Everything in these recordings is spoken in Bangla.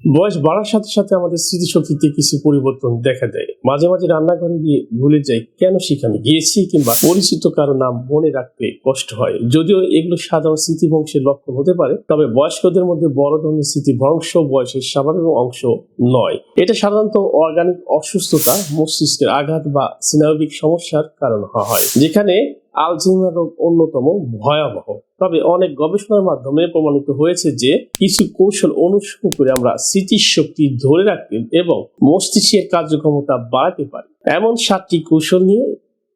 বয়স বাড়ার সাথে সাথে আমাদের স্মৃতিশক্তিতে কিছু পরিবর্তন দেখা দেয়। মাঝে মাঝে রান্নাঘরে গিয়ে ভুলে যাই কেন সেখানে গিয়েছি কিংবা পরিচিত কারও নাম মনে রাখতে কষ্ট হয়। যদিও এগুলো সাধারণ স্মৃতিভংশের লক্ষণ হতে পারে, তবে বয়স্কদের মধ্যে বড় ধরনের স্মৃতিভ্রংশ বয়সের স্বাভাবিক অংশ নয়। এটা সাধারণত অর্গানিক অসুস্থতা, মস্তিষ্কের আঘাত বা স্নায়বিক সমস্যার কারণ হয়। যেখানে আলঝেইমার রোগ অন্যতম ভয়াবহ। তবে অনেক গবেষণার মাধ্যমে প্রমাণিত হয়েছে যে কিছু কৌশল অনুসরণ করে আমরা স্মৃতির শক্তি ধরে রাখতে এবং মস্তিষ্কের কার্যক্ষমতা বাড়াতে পারি। এমন সাতটি কৌশল নিয়ে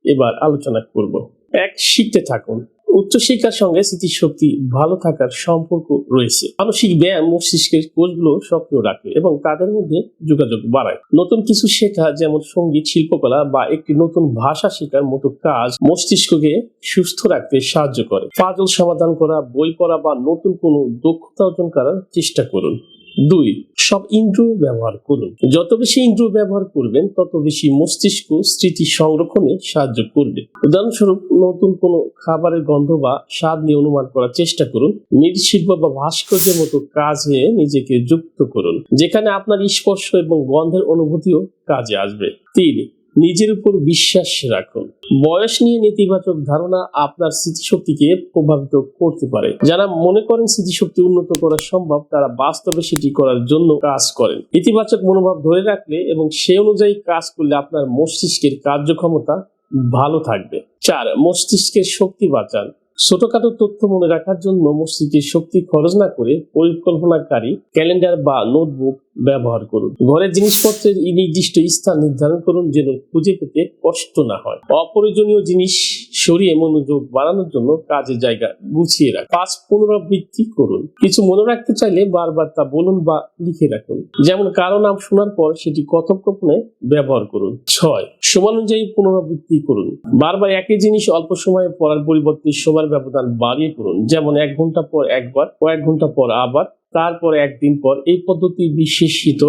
এবার আলোচনা করব। এক, শিখতে থাকুন। উচ্চশিক্ষার সঙ্গে স্মৃতিশক্তি ভালো থাকার সম্পর্ক রয়েছে। মানসিক ব্যায়াম মস্তিষ্কের কোষগুলো সক্রিয় রাখে এবং তাদের মধ্যে যোগাযোগ বাড়ায়। নতুন কিছু শেখা, যেমন সংগীত, শিল্পকলা বা একটি নতুন ভাষা শেখার মতো কাজ মস্তিষ্ককে সুস্থ রাখতে সাহায্য করে। পাজল সমাধান করা, বই পড়া বা নতুন কোনো দক্ষতা অর্জন করার চেষ্টা করুন। দুই, সব ইন্দ্রিয় ব্যবহার করুন। যত বেশি ইন্দ্রিয় ব্যবহার করবেন, তত বেশি মস্তিষ্ক স্মৃতি সংরক্ষণে সাহায্য করবে। উদাহরণস্বরূপ, নতুন কোনো খাবারের গন্ধ বা স্বাদ নিয়ে অনুমান করার চেষ্টা করুন। মৃৎশিল্প বা ভাস্কর্যের মতো কাজে নিজেকে যুক্ত করুন, যেখানে আপনার স্পর্শ এবং গন্ধের অনুভূতিও কাজে আসবে। তিন নিজের উপর বিশ্বাস রাখুন। বয়স নিয়ে নেতিবাচক ধারণা আপনার স্মৃতিশক্তিকে প্রভাবিত করতে পারে। যারা মনে করেন স্মৃতিশক্তি উন্নত করা সম্ভব, তারা বাস্তবে সেটি করার জন্য কাজ করেন। ইতিবাচক মনোভাব ধরে রাখলে এবং সে অনুযায়ী কাজ করলে আপনার মস্তিষ্কের কার্যক্ষমতা ভালো থাকবে। চার, মস্তিষ্কের শক্তি বাঁচান। ছোটখাটো তথ্য মনে রাখার জন্য মস্তিষ্কের শক্তি খরচ না করে পরিকল্পনাকারী ক্যালেন্ডার বা নোটবুক ব্যবহার করুন। ঘরের জিনিসপত্রের নির্দিষ্ট স্থান নির্ধারণ করুন যেন খুঁজে পেতে কষ্ট না হয়। অপ্রয়োজনীয় জিনিস সরিয়ে মনোযোগ বাড়ানোর জন্য কাজের জায়গা গুছিয়ে রাখুন। পাঁচ পুনরাবৃত্তি করুন। কিছু মনে রাখতে চাইলে বারবার তা বলুন বা লিখে রাখুন। যেমন কারও নাম শোনার পর সেটি কথোপকথনে ব্যবহার করুন। ছয় সমানুযায়ী পুনরাবৃত্তি করুন। বারবার একই জিনিস অল্প সময়ে পড়ার পরিবর্তে সময়ের ব্যবধান বাড়িয়ে করুন যেমন এক ঘণ্টা পর একবার কয়েক ঘণ্টা পর আবার তারপর একদিন পর এই পদ্ধতি বিশেষিত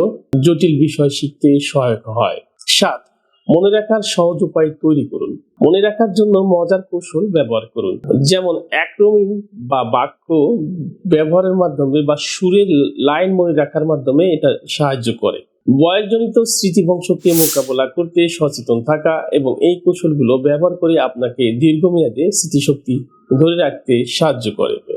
জটিল বিষয় শিখতে সহায়ক হয়। সাত, মনে রাখার সহজ উপায় তৈরি করুন। মনে রাখার জন্য মজার কৌশল ব্যবহার করুন। যেমন অ্যাক্রোমিন বা বাক্য ব্যবহারের মাধ্যমে বা সুরের লাইন মনে রাখার মাধ্যমে এটা সাহায্য করে। বয়সজনিত স্মৃতিভংশকে মোকাবেলা করতে সচেতন থাকা এবং এই কৌশলগুলো ব্যবহার করে আপনাকে দীর্ঘমেয়াদে স্মৃতিশক্তি ধরে রাখতে সাহায্য করে।